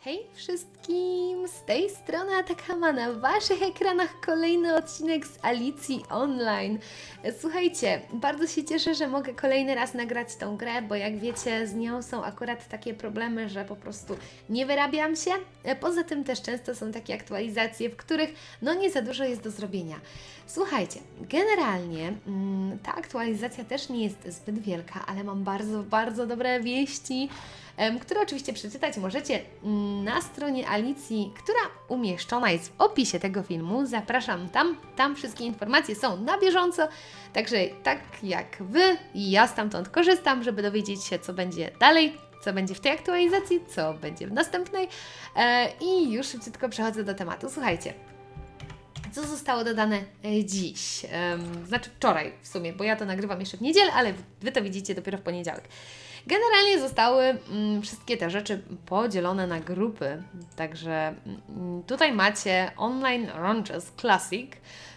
Hej wszystkim! Z tej strony Atakama na Waszych ekranach kolejny odcinek z Alicji Online. Słuchajcie, bardzo się cieszę, że mogę kolejny raz nagrać tą grę, bo jak wiecie, z nią są akurat takie problemy, że po prostu nie wyrabiam się. Poza tym też często są takie aktualizacje, w których no nie za dużo jest do zrobienia. Słuchajcie, generalnie mm, ta aktualizacja też nie jest zbyt wielka, ale mam bardzo, bardzo dobre wieści które oczywiście przeczytać możecie mm, na stronie Alicji, która umieszczona jest w opisie tego filmu. Zapraszam tam, tam wszystkie informacje są na bieżąco, także tak jak Wy, ja stamtąd korzystam, żeby dowiedzieć się, co będzie dalej, co będzie w tej aktualizacji, co będzie w następnej e, i już szybciutko przechodzę do tematu. Słuchajcie, co zostało dodane e, dziś? Znaczy wczoraj w sumie, bo ja to nagrywam jeszcze w niedzielę, ale Wy to widzicie dopiero w poniedziałek. Generalnie zostały mm, wszystkie te rzeczy podzielone na grupy, także mm, tutaj macie Online Ranches Classic,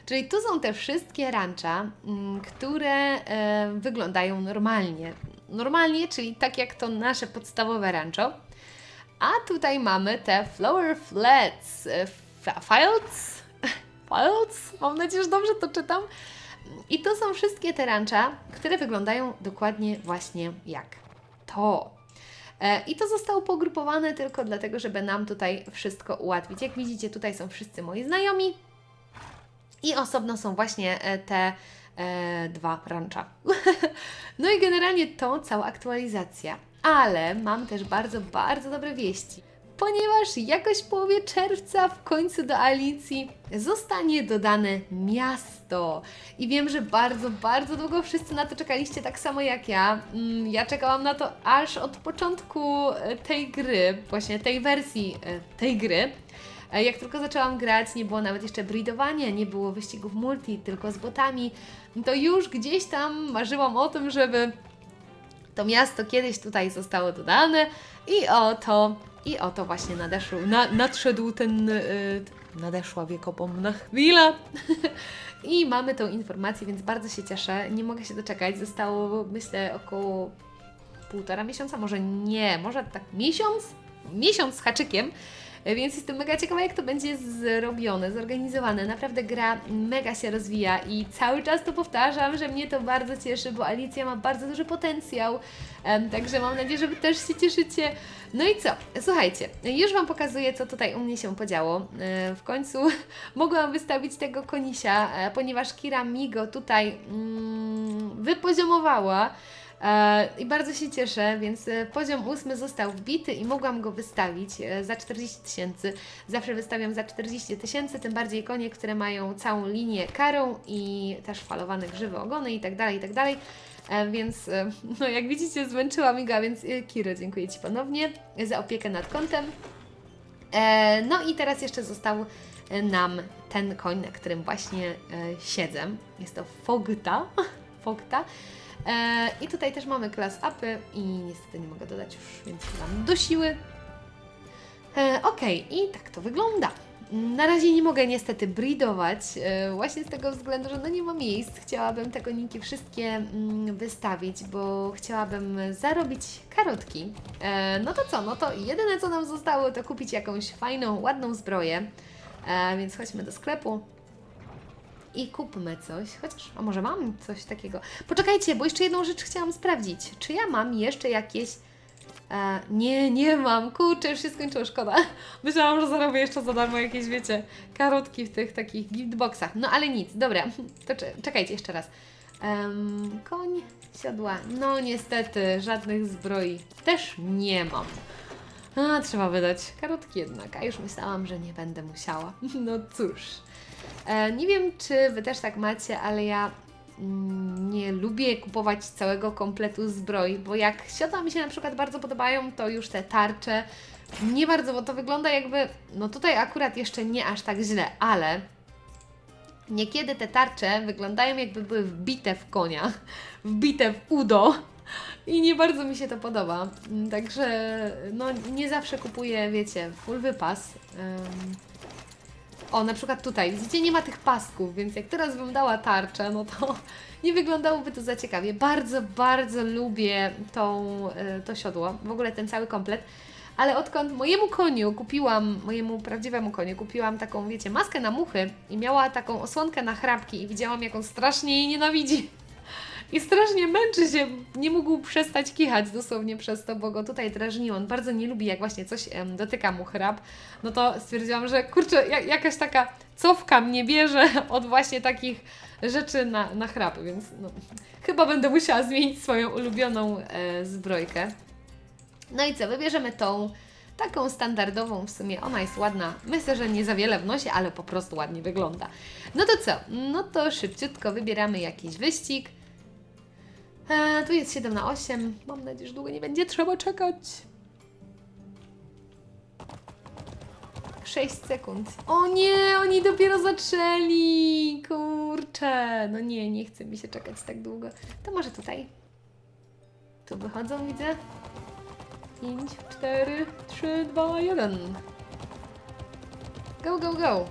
czyli tu są te wszystkie rancha, mm, które e, wyglądają normalnie. Normalnie, czyli tak jak to nasze podstawowe rancho. A tutaj mamy te Flower Flats, e, Fields, Fields, mam nadzieję, że dobrze to czytam. I to są wszystkie te rancha, które wyglądają dokładnie właśnie jak to. E, I to zostało pogrupowane tylko dlatego, żeby nam tutaj wszystko ułatwić. Jak widzicie, tutaj są wszyscy moi znajomi i osobno są właśnie e, te e, dwa rancha. no i generalnie to cała aktualizacja. Ale mam też bardzo, bardzo dobre wieści ponieważ jakoś w połowie czerwca w końcu do Alicji zostanie dodane miasto. I wiem, że bardzo, bardzo długo wszyscy na to czekaliście, tak samo jak ja. Mm, Ja czekałam na to aż od początku e, tej gry, właśnie tej wersji e, tej gry. E, Jak tylko zaczęłam grać, nie było nawet jeszcze breedowania, nie było wyścigów multi, tylko z botami, to już gdzieś tam marzyłam o tym, żeby to miasto kiedyś tutaj zostało dodane i oto, i oto właśnie nadeszł, na, nadszedł ten, y, nadeszła wiekopomna chwila. I mamy tą informację, więc bardzo się cieszę, nie mogę się doczekać, zostało myślę około półtora miesiąca, może nie, może tak miesiąc, miesiąc z haczykiem, więc jestem mega ciekawa, jak to będzie zrobione, zorganizowane. Naprawdę gra mega się rozwija i cały czas to powtarzam, że mnie to bardzo cieszy, bo Alicja ma bardzo duży potencjał. Także mam nadzieję, że Wy też się cieszycie. No i co? Słuchajcie, już Wam pokazuję, co tutaj u mnie się podziało. E, W końcu mogłam wystawić tego konisia, e, ponieważ Kira mi go tutaj mm, wypoziomowała. I bardzo się cieszę, więc e, poziom ósmy został wbity i mogłam go wystawić e, za 40 tysięcy. Zawsze wystawiam za 40 tysięcy, tym bardziej konie, które mają całą linię karą i też falowane grzywy ogony i tak dalej, i tak. E, Więc, no jak widzicie, zmęczyła mi go, a więc Kiro, dziękuję Ci ponownie za opiekę nad kontem. E, No i teraz jeszcze został nam ten koń, na którym właśnie siedzę. Jest to Fogta. Fogta. E, I tutaj też mamy class upy i niestety nie mogę dodać już więcej Wam do siły. E, Okej, i tak to wygląda. Na razie nie mogę niestety breedować, e, właśnie z tego względu, że no nie ma miejsc. Chciałabym te koniki wszystkie mm, wystawić, bo chciałabym zarobić karotki. E, no to co, no to jedyne co nam zostało to kupić jakąś fajną, ładną zbroję. Więc chodźmy do sklepu i kupmy coś. Chociaż, a może mam coś takiego. Poczekajcie, bo jeszcze jedną rzecz chciałam sprawdzić. Czy ja mam jeszcze jakieś. E, nie, nie mam. Kurczę, już się skończyło, szkoda. Myślałam, że zarobię jeszcze za darmo jakieś, wiecie, karotki w tych takich giftboxach. No ale nic, dobra. To cze- czekajcie jeszcze raz. Em, koń, siodła. No niestety, żadnych zbroi też nie mam. A, trzeba wydać karotki jednak, a już myślałam, że nie będę musiała. No cóż. E, nie wiem, czy Wy też tak macie, ale ja mm, nie lubię kupować całego kompletu zbroi, bo jak siodła mi się na przykład bardzo podobają, to już te tarcze nie bardzo, bo to wygląda jakby, no tutaj akurat jeszcze nie aż tak źle, ale niekiedy te tarcze wyglądają jakby były wbite w konia, wbite w udo. I nie bardzo mi się to podoba. Także no nie zawsze kupuję, wiecie, full wypas. Ym, o, na przykład tutaj, widzicie, nie ma tych pasków, więc jak teraz bym dała tarczę, no to nie wyglądałoby to za ciekawie. Bardzo, bardzo lubię tą, e, to siodło, w ogóle ten cały komplet. Ale odkąd mojemu koniu kupiłam, mojemu prawdziwemu koniu kupiłam taką, wiecie, maskę na muchy i miała taką osłonkę na chrapki i widziałam, jak on strasznie jej nienawidzi. I strasznie męczy się, nie mógł przestać kichać dosłownie przez to, bo go tutaj drażniło. On bardzo nie lubi, jak właśnie coś em, dotyka mu chrap. No to stwierdziłam, że kurczę, ja, jakaś taka cofka mnie bierze od właśnie takich rzeczy na, na chrapy, więc no, chyba będę musiała zmienić swoją ulubioną e, zbrojkę. No i co, wybierzemy tą taką standardową w sumie, ona jest ładna. Myślę, że nie za wiele wnosi, ale po prostu ładnie wygląda. No to co? No to szybciutko wybieramy jakiś wyścig. E, tu jest 7 na 8. Mam nadzieję, że długo nie będzie trzeba czekać. 6 sekund. O nie, oni dopiero zaczęli. Kurczę. No nie, nie chce mi się czekać tak długo. To może tutaj. Tu wychodzą, widzę. 5, 4, 3, 2, 1. Go, go, go.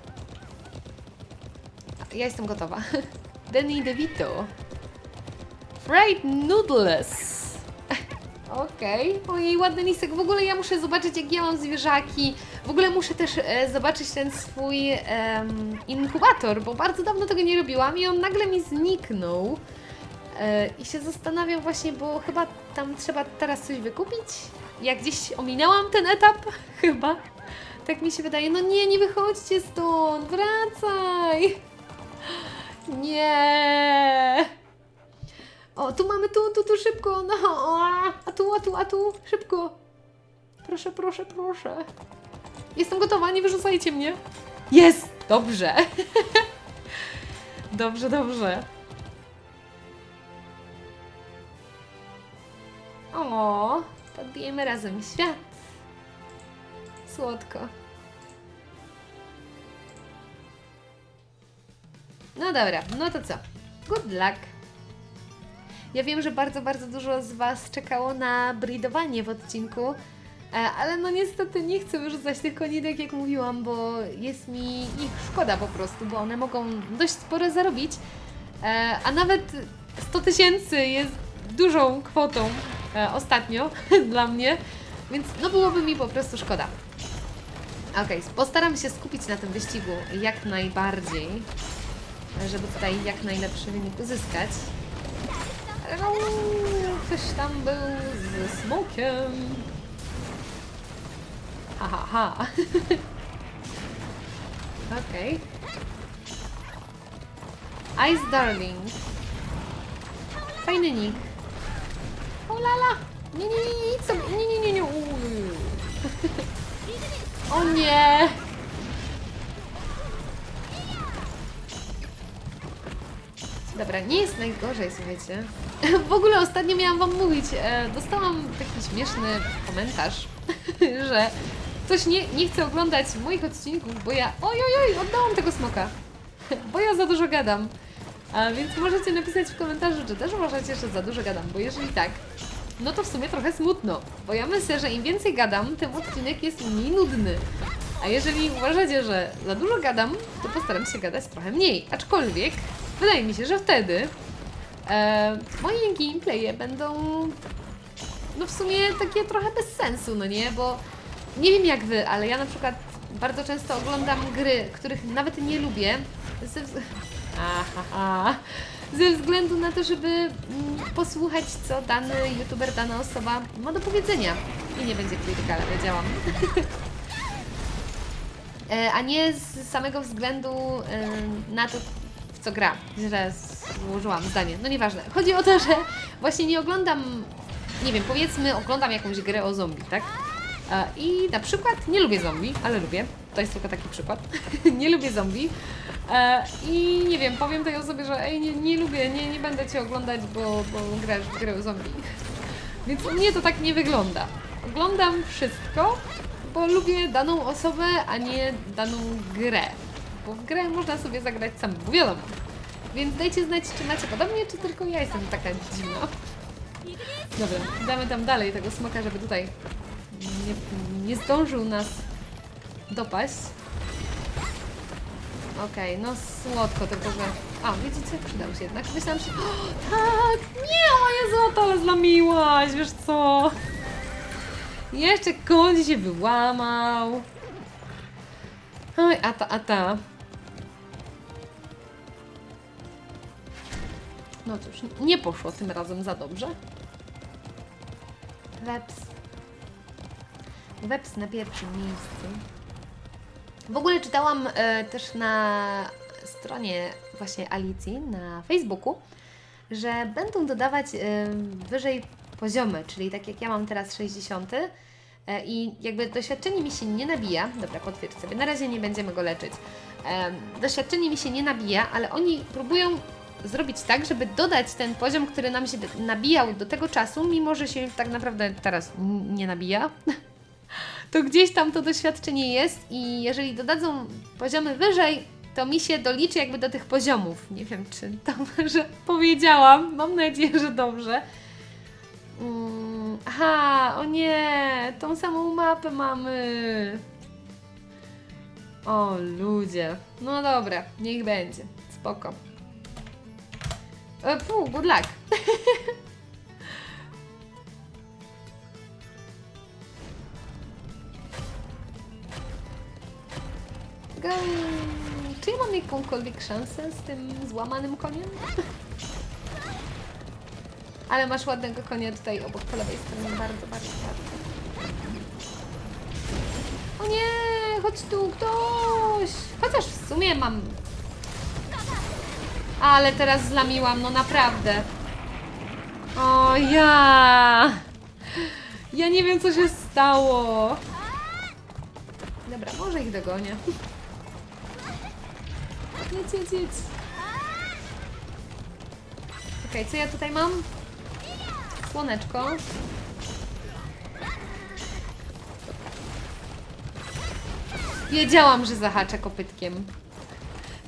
Ja jestem gotowa. Danny DeVito. Fried noodles. Okej. Ojej, ładny lisek. W ogóle ja muszę zobaczyć, jak ja mam zwierzaki. W ogóle muszę też e, zobaczyć ten swój em, inkubator, bo bardzo dawno tego nie robiłam i on nagle mi zniknął. E, I się zastanawiam właśnie, bo chyba tam trzeba teraz coś wykupić. Ja gdzieś ominęłam ten etap, chyba. Tak mi się wydaje. No nie, nie wychodźcie stąd, wracaj. Nie. O, tu mamy, tu, tu, tu, szybko, no, a tu, a tu, a tu, szybko. Proszę, proszę, proszę. Jestem gotowa, nie wyrzucajcie mnie. Jest! Dobrze. dobrze, dobrze. O, podbijemy razem świat. Słodko. No dobra, no to co? Good luck. Ja wiem, że bardzo, bardzo dużo z Was czekało na bridowanie w odcinku, e, ale no niestety nie chcę wyrzucać tych koninek, jak mówiłam, bo jest mi ich szkoda po prostu, bo one mogą dość sporo zarobić, e, a nawet 100 tysięcy jest dużą kwotą e, ostatnio dla mnie, więc no byłoby mi po prostu szkoda. Okej, postaram się skupić na tym wyścigu jak najbardziej, żeby tutaj jak najlepszy wynik uzyskać. No, ktoś tam był ze smokiem. Ha, ha, ha. Okej. Ice Darling. Fajny nick. O lala! Nie, nie, nie, nie. Nie, nie, nie, nie. Uj. O nie! Dobra, nie jest najgorzej, słuchajcie. W ogóle ostatnio miałam Wam mówić, e, dostałam taki śmieszny komentarz, że ktoś nie, nie chce oglądać moich odcinków, bo ja... Oj, oj, oj, oddałam tego smoka, bo ja za dużo gadam. A więc możecie napisać w komentarzu, czy też uważacie, że za dużo gadam, bo jeżeli tak, no to w sumie trochę smutno, bo ja myślę, że im więcej gadam, tym odcinek jest mniej nudny. A jeżeli uważacie, że za dużo gadam, to postaram się gadać trochę mniej. Aczkolwiek wydaje mi się, że wtedy e, moje gameplaye będą no w sumie takie trochę bez sensu, no nie? Bo nie wiem jak wy, ale ja na przykład bardzo często oglądam gry, których nawet nie lubię ze, wz... Aha, ze względu na to, żeby mm, posłuchać, co dany youtuber, dana osoba ma do powiedzenia. I nie będzie krytyka, ale wiedziałam. E, a nie z samego względu e, na to, co gra. Źle złożyłam zdanie. No nieważne. Chodzi o to, że właśnie nie oglądam, nie wiem, powiedzmy, oglądam jakąś grę o zombie, tak? I na przykład nie lubię zombie, ale lubię. To jest tylko taki przykład. nie lubię zombie. I nie wiem, powiem tej osobie, że ej, nie, nie lubię, nie, nie będę Cię oglądać, bo, bo grasz w grę o zombie. Więc u mnie to tak nie wygląda. Oglądam wszystko, bo lubię daną osobę, a nie daną grę. Bo w grę można sobie zagrać sam, bo wiadomo. Więc dajcie znać, czy macie podobnie, czy tylko ja jestem taka dziwna. Dobra, damy tam dalej tego smoka, żeby tutaj nie, nie zdążył nas dopaść. Okej, no słodko, tylko że... A, widzicie? Przydał się jednak. Myślałam się... O, tak! Nie, moje złoto, ale zlamiłaś, wiesz co? Jeszcze koń się wyłamał. Oj, a ta, a ta. No cóż, nie poszło tym razem za dobrze. Weps. Weps na pierwszym miejscu. W ogóle czytałam e, też na stronie właśnie Alicji na Facebooku, że będą dodawać e, wyżej poziomy, czyli tak jak ja mam teraz 60 e, i jakby doświadczenie mi się nie nabija, dobra potwierdź sobie, na razie nie będziemy go leczyć, e, doświadczenie mi się nie nabija, ale oni próbują zrobić tak, żeby dodać ten poziom, który nam się nabijał do tego czasu, mimo że się tak naprawdę teraz nie nabija, to gdzieś tam to doświadczenie jest i jeżeli dodadzą poziomy wyżej, to mi się doliczy jakby do tych poziomów. Nie wiem, czy dobrze powiedziałam. Mam nadzieję, że dobrze. Mm, aha, o nie, tą samą mapę mamy. O ludzie. No dobra, niech będzie. Spoko. E, good luck. Go. Czy ja mam jakąkolwiek szansę z tym złamanym koniem? Ale masz ładnego konia tutaj obok po lewej stronie. Bardzo, bardzo, bardzo. O nie, chodź tu ktoś. Chociaż w sumie mam... Ale teraz zlamiłam, no naprawdę. O ja! Ja nie wiem, co się stało. Dobra, może ich dogonię. Jedź, jedź, jedź. Okej, co ja tutaj mam? Słoneczko. Wiedziałam, że zahaczę kopytkiem.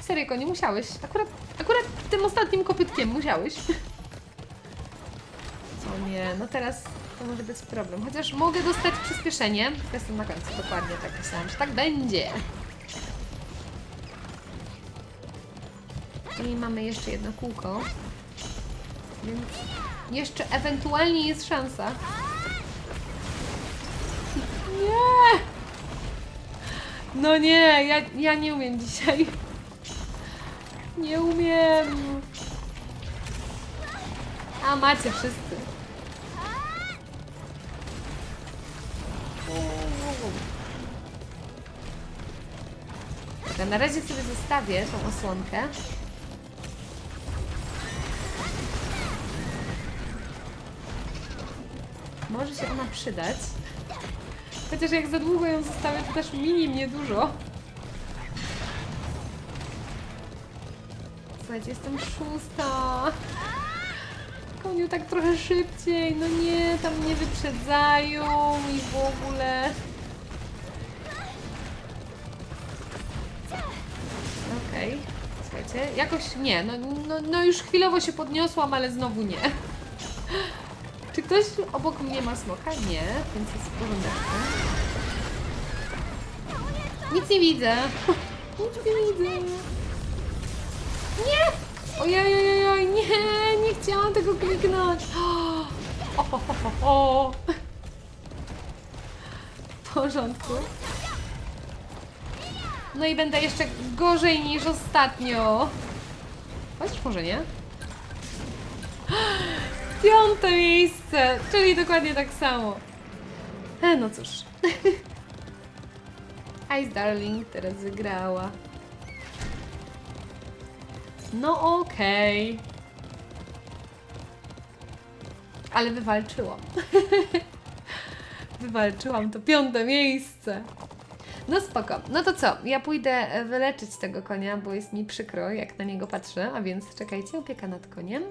Serio, nie musiałeś. Akurat, akurat tym ostatnim kopytkiem musiałeś. Co nie, no teraz to może być problem. Chociaż mogę dostać przyspieszenie. Jestem na końcu, dokładnie tak myślałam, że tak będzie. I mamy jeszcze jedno kółko. Więc jeszcze ewentualnie jest szansa. Nie! No nie, ja, ja nie umiem dzisiaj. Nie umiem. A macie wszyscy. Na razie sobie zostawię tą osłonkę. Może się ona przydać. Chociaż jak za długo ją zostawię, to też mini mnie dużo. Słuchajcie, jestem szósta. Koniu tak trochę szybciej. No nie, tam mnie wyprzedzają i w ogóle. Okej. Słuchajcie, jakoś nie. No, no, no już chwilowo się podniosłam, ale znowu nie. Czy ktoś obok mnie ma smoka? Nie, więc jest w porządku. Nic nie widzę. Nic nie widzę. Nie! Ojej, ojej, ojej, nie, nie chciałam tego kliknąć. O. W porządku. No i będę jeszcze gorzej niż ostatnio. Chociaż może nie. Piąte miejsce, czyli dokładnie tak samo. E, no cóż. Ice Darling teraz wygrała. No okej. Ale wywalczyłam. wywalczyłam to piąte miejsce. No spoko. No to co? Ja pójdę e, wyleczyć tego konia, bo jest mi przykro, jak na niego patrzę. A więc czekajcie, opieka nad koniem.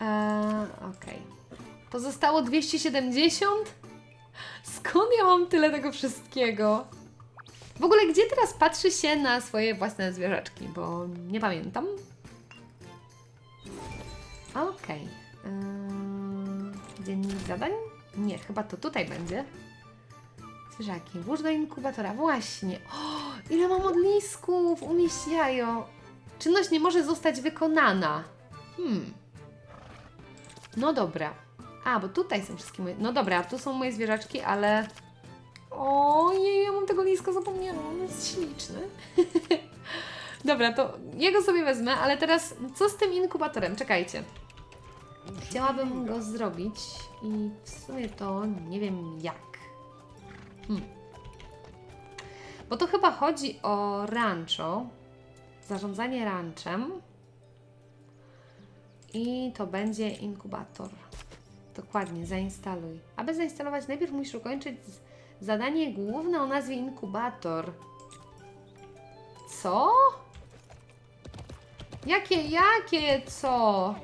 Eee, Okej. Pozostało 270? Skąd ja mam tyle tego wszystkiego? W ogóle, gdzie teraz patrzy się na swoje własne zwierzaczki? Bo nie pamiętam. Okej. Eee, dziennik zadań? Nie, chyba to tutaj będzie. Zwierzaki. Włóż do inkubatora. Właśnie. O, ile mam odlisków! Umieść jajo. Czynność nie może zostać wykonana. Hmm. No dobra. A, bo tutaj są wszystkie moje... No dobra, tu są moje zwierzaczki, ale... Ojej, ja mam tego liska zapomniałam, on jest śliczny. dobra, to jego sobie wezmę, ale teraz co z tym inkubatorem? Czekajcie. Chciałabym go zrobić i w sumie to nie wiem jak. Hmm. Bo to chyba chodzi o rancho, zarządzanie ranchem i to będzie inkubator. Dokładnie, zainstaluj. Aby zainstalować, najpierw musisz ukończyć Zadanie główne o nazwie inkubator. Co? Jakie, jakie, co?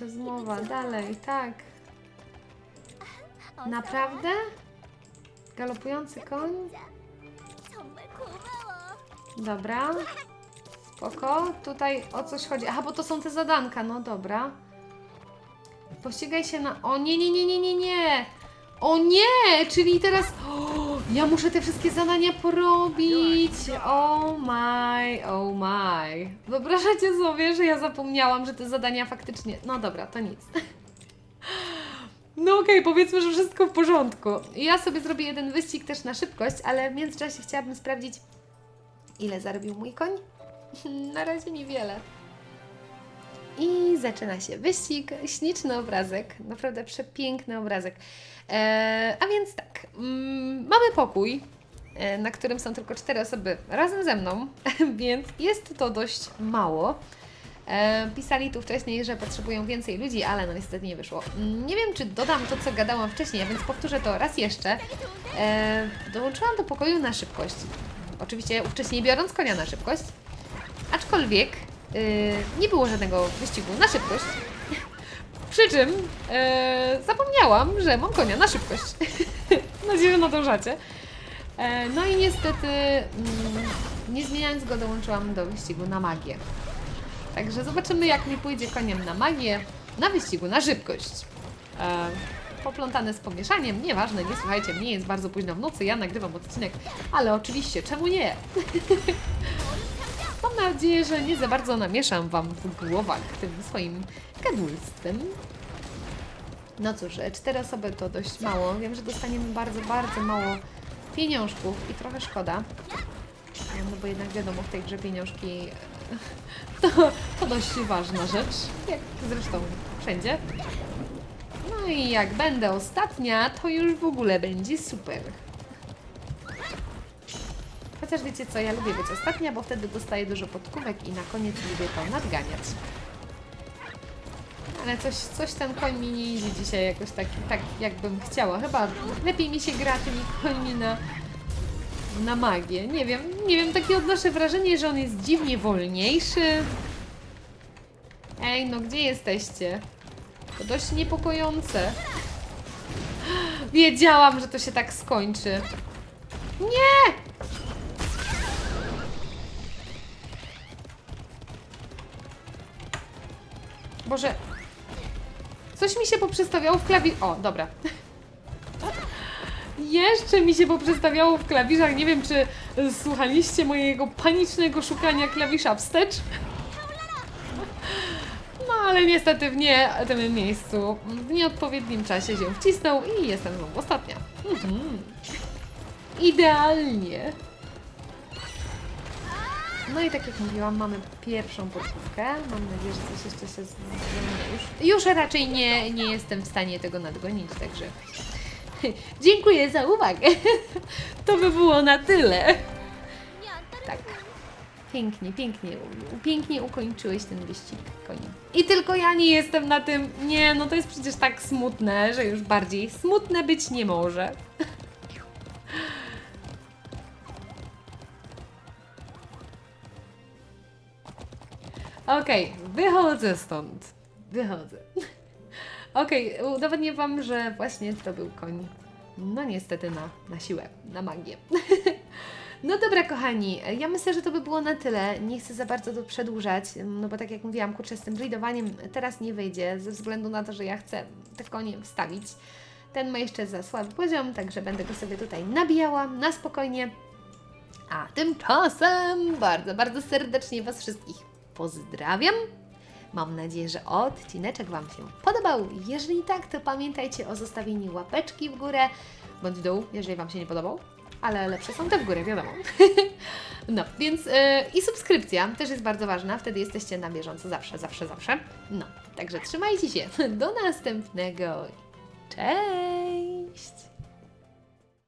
Rozmowa, dalej, tak. Naprawdę? Galopujący koń? Dobra. Spoko. Tutaj o coś chodzi. Aha, bo to są te zadanka, no dobra. Pościgaj się na... O, nie, nie, nie, nie, nie, nie! O nie! Czyli teraz... Ja muszę te wszystkie zadania porobić. Oh my, oh my. Wyobrażacie sobie, że ja zapomniałam, że te zadania faktycznie... No dobra, to nic. No okej, powiedzmy, że wszystko w porządku. Ja sobie zrobię jeden wyścig też na szybkość, ale w międzyczasie chciałabym sprawdzić, ile zarobił mój koń. Na razie niewiele. I zaczyna się wyścig. Śliczny obrazek, naprawdę przepiękny obrazek. E, a więc tak, mm, mamy pokój, e, na którym są tylko cztery osoby razem ze mną, więc jest to dość mało. E, pisali tu wcześniej, że potrzebują więcej ludzi, ale no niestety nie wyszło. Nie wiem, czy dodam to, co gadałam wcześniej, a więc powtórzę to raz jeszcze. E, dołączyłam do pokoju na szybkość. Oczywiście wcześniej biorąc konia na szybkość, aczkolwiek y, nie było żadnego wyścigu na szybkość. Przy czym e, zapomniałam, że mam konia na szybkość. Nadzieję, że nadążacie. E, no i niestety, mm, nie zmieniając go, dołączyłam do wyścigu na magię. Także zobaczymy, jak mi pójdzie koniem na magię, na wyścigu na szybkość. E, poplątane z pomieszaniem, nieważne, nie słuchajcie mnie, jest bardzo późno w nocy, ja nagrywam odcinek, ale oczywiście, czemu nie? Mam nadzieję, że nie za bardzo namieszam Wam w głowach tym swoim gadulstwem. No cóż, cztery osoby to dość mało. Wiem, że dostaniemy bardzo, bardzo mało pieniążków i trochę szkoda. No bo jednak wiadomo, w tej grze pieniążki to, to dość ważna rzecz, jak zresztą wszędzie. No i jak będę ostatnia, to już w ogóle będzie super. Chociaż wiecie co, ja lubię być ostatnia, bo wtedy dostaję dużo podkówek i na koniec lubię to nadganiać. Ale coś, coś ten koń mi nie idzie dzisiaj jakoś tak, tak jakbym chciała. Chyba lepiej mi się gra tymi końmi na, na magię. Nie wiem, nie wiem, takie odnoszę wrażenie, że on jest dziwnie wolniejszy. Ej, no gdzie jesteście? To dość niepokojące. Wiedziałam, że to się tak skończy. Nie! Boże. Coś mi się poprzestawiało w klawi... O, dobra. Jeszcze mi się poprzestawiało w klawiszach. Nie wiem, czy słuchaliście mojego panicznego szukania klawisza wstecz. No, ale niestety w nie tym miejscu, w nieodpowiednim czasie się wcisnął i jestem znowu ostatnia. Mhm. Idealnie. No i tak jak mówiłam, mamy pierwszą podstawkę. Mam nadzieję, że coś jeszcze się zmieni już. Już raczej nie, nie jestem w stanie tego nadgonić, także dziękuję za uwagę. To by było na tyle. 안 Tak. Pięknie, pięknie, pięknie ukończyłeś ten wyścig koni. I tylko ja nie jestem na tym. Nie, no to jest przecież tak smutne, że już bardziej smutne być nie może. Okej, wychodzę stąd. Wychodzę. Okej, udowodnię Wam, że właśnie to był koń. No niestety na, na siłę, na magię. No dobra, kochani, ja myślę, że to by było na tyle. Nie chcę za bardzo to przedłużać, no bo tak jak mówiłam, kurczę, z tym breedowaniem teraz nie wyjdzie, ze względu na to, że ja chcę te konie wstawić. Ten ma jeszcze za słaby poziom, także będę go sobie tutaj nabijała na spokojnie. A tymczasem bardzo, bardzo serdecznie Was wszystkich pozdrawiam. Mam nadzieję, że odcineczek Wam się podobał. Jeżeli tak, to pamiętajcie o zostawieniu łapeczki w górę bądź w dół, jeżeli Wam się nie podobał. Ale lepsze są te w górę, wiadomo. no, więc yy, i subskrypcja też jest bardzo ważna, wtedy jesteście na bieżąco zawsze, zawsze, zawsze. No, także trzymajcie się. Do następnego. Cześć!